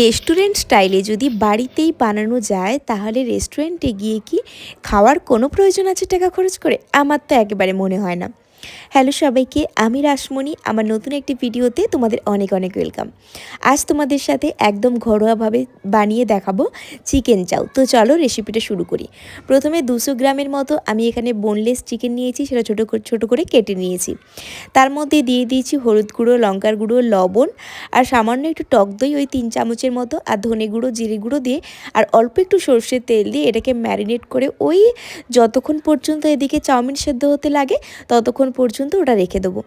Restaurant স্টাইলে যদি বাড়িতেই বানানো যায়, তাহলে রেস্টুরেন্টে গিয়ে কি খাওয়ার কোনো প্রয়োজন আছে টাকা খরচ করে? আমার তো একেবারে মনে হয় না। হ্যালো সবাইকে, আমি রাসমণি। আমার নতুন একটি ভিডিওতে তোমাদের অনেক অনেক ওয়েলকাম। আজ তোমাদের সাথে একদম ঘরোয়াভাবে বানিয়ে দেখাবো চিকেন চাউ। তো চলো রেসিপিটা শুরু করি। প্রথমে দুশো গ্রামের মতো আমি এখানে বোনলেস চিকেন নিয়েছি, সেটা ছোটো ছোটো করে কেটে নিয়েছি। তার মধ্যে দিয়ে দিয়েছি হলুদ গুঁড়ো, লঙ্কার গুঁড়ো, লবণ আর সামান্য একটু টক দই ওই তিন চামচের মতো আর ধনে গুঁড়ো, জিরে গুঁড়ো দিয়ে আর অল্প একটু সর্ষের তেল দিয়ে এটাকে ম্যারিনেট করে ওই যতক্ষণ পর্যন্ত এদিকে চাউমিন সেদ্ধ হতে লাগে, ততক্ষণ পর্যন্ত ওটা রেখে দেবো।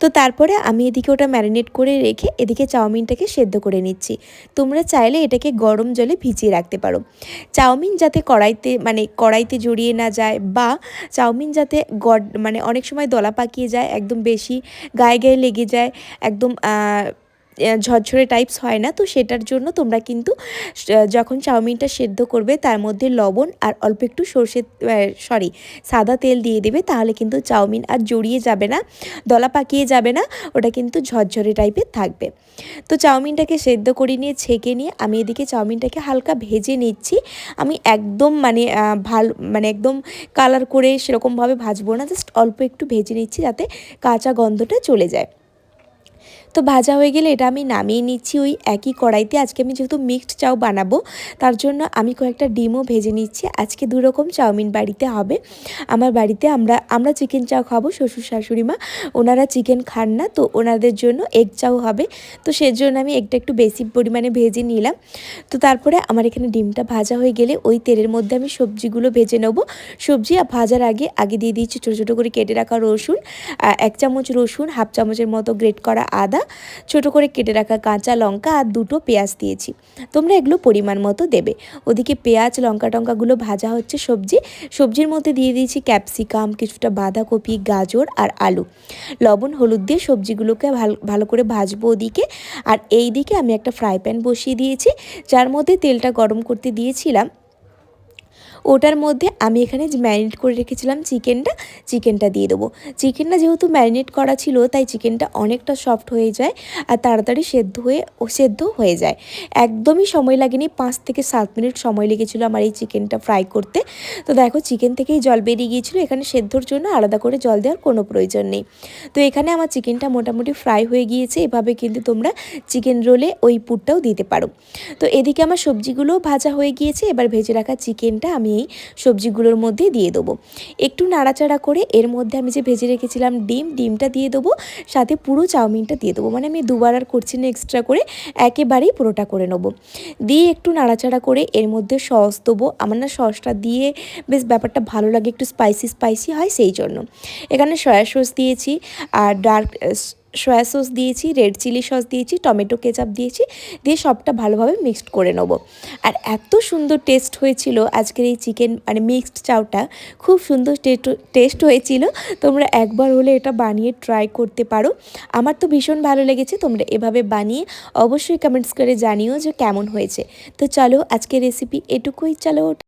তো তারপরে আমি এদিকে ওটা ম্যারিনেট করে রেখে এদিকে চাউমিনটাকে সেদ্ধ করে নিচ্ছি। তোমরা চাইলে এটাকে গরম জলে ভিজিয়ে রাখতে পারো। চাউমিন যাতে কড়াইতে মানে কড়াইতে জড়িয়ে না যায় বা চাউমিন যাতে গড মানে অনেক সময় দলা পাকিয়ে যায়, একদম বেশি গায়ে গায়ে লেগে যায়, একদম ঝরঝরে টাইপস হয় না, তো সেটার জন্য তোমরা কিন্তু যখন চাউমিনটা সেদ্ধ করবে তার মধ্যে লবণ আর অল্প একটু সর্ষে সরি সাদা তেল দিয়ে দেবে, তাহলে কিন্তু চাউমিন আর জড়িয়ে যাবে না, দলা পাকিয়ে যাবে না, ওটা কিন্তু ঝরঝরে টাইপের থাকবে। তো চাউমিনটাকে সেদ্ধ করে নিয়ে, ছেঁকে নিয়ে আমি এদিকে চাউমিনটাকে হালকা ভেজে নিচ্ছি, আমি একদম মানে ভালো মানে একদম কালার করে সেরকমভাবে ভাজবো না জাস্ট অল্প একটু ভেজে নিচ্ছি যাতে কাঁচা গন্ধটা চলে যায়। তো ভাজা হয়ে গেলে এটা আমি নামিয়ে নিচ্ছি ওই একই কড়াইতে। আজকে আমি যেহেতু মিক্সড চাউ বানাবো, তার জন্য আমি কয়েকটা ডিমও ভেজে নিচ্ছি। আজকে দুরকম চাউমিন বাড়িতে হবে। আমার বাড়িতে আমরা আমরা চিকেন চাউ খাব, শ্বশুর শাশুড়ি মা, ওনারা চিকেন খান না, তো ওনাদের জন্য এগ চাউ হবে। তো সেজন্য আমি এগটা একটু বেশি পরিমাণে ভেজে নিলাম। তো তারপরে আমার এখানে ডিমটা ভাজা হয়ে গেলে ওই তেলের মধ্যে আমি সবজিগুলো ভেজে নেব। সবজি আর ভাজার আগে আগে দিয়ে দিচ্ছি ছোটো ছোটো করে কেটে রাখা রসুন এক চামচ রসুন, হাফ চামচের মতো গ্রেট করা আদা আদা ছোট করে কেটে রাখা কাঁচা লঙ্কা আর দুটো পেঁয়াজ দিয়েছি। তোমরা এগুলো পরিমাণ মতো দেবে। ওদিকে পেঁয়াজ, লঙ্কা টঙ্কাগুলো ভাজা হচ্ছে সবজি। সবজির মধ্যে দিয়ে দিয়েছি ক্যাপসিকাম, কিছুটা বাঁধাকপি, গাজর আর আলু। লবণ, হলুদ দিয়ে সবজিগুলোকে ভালো ভালো করে ভাজবো ওদিকে। আর এই দিকে আমি একটা ফ্রাই প্যান বসিয়ে দিয়েছি। যার মধ্যে তেলটা গরম করতে দিয়েছিলাম। ওটার মধ্যে আমি এখানে যে ম্যারিনেট করে রেখেছিলাম চিকেনটা চিকেনটা দিয়ে দেবো। চিকেনটা যেহেতু ম্যারিনেট করা ছিল, তাই চিকেনটা অনেকটা সফট হয়ে যায় আর তাড়াতাড়ি সেদ্ধ হয়ে, ও সেদ্ধ হয়ে যায়। একদমই সময় লাগেনি, পাঁচ থেকে সাত মিনিট সময় লেগেছিলো আমার এই চিকেনটা ফ্রাই করতে। তো দেখো, চিকেন থেকেই জল বেরিয়ে গিয়েছিল, এখানে সেদ্ধর জন্য আলাদা করে জল দেওয়ার কোনো প্রয়োজন নেই। তো এখানে আমার চিকেনটা মোটামুটি ফ্রাই হয়ে গিয়েছে, এভাবে কিন্তু তোমরা চিকেন রোলে ওই পুরটাও দিতে পারো। তো এদিকে আমার সবজিগুলোও ভাজা হয়ে গিয়েছে, এবার ভেজে রাখা চিকেনটা আমি আমি এই সবজিগুলোর মধ্যে দিয়ে দেবো। একটু নাড়াচাড়া করে এর মধ্যে আমি যে ভেজে রেখেছিলাম ডিম, ডিমটা দিয়ে দেবো, সাথে পুরো চাউমিনটা দিয়ে দেবো। মানে আমি দুবার আর করছি না এক্সট্রা করে, একেবারেই পুরোটা করে নেব। দিয়ে একটু নাড়াচাড়া করে এর মধ্যে সস দেবো। আমার না সসটা দিয়ে বেশ ব্যাপারটা ভালো লাগে, একটু স্পাইসি স্পাইসি হয় সেই জন্য। এখানে সয়া সস দিয়েছি, আর ডার্ক সয়া সস দিয়েছি রেড চিলি সস দিয়েছি টমেটো কেচাপ দিয়েছি, দিয়ে সবটা ভালোভাবে মিক্সড করে নেব। আর এত সুন্দর টেস্ট হয়েছিল আজকের এই চিকেন মানে মিক্সড চাউটা, খুব সুন্দর টেস্ট হয়েছিল। তোমরা একবার হলে এটা বানিয়ে ট্রাই করতে পারো। আমার তো ভীষণ ভালো লেগেছে, তোমরা এভাবে বানিয়ে অবশ্যই কমেন্টস করে জানিও যে কেমন হয়েছে। তো চলো আজকের রেসিপি এটুকুই, চলো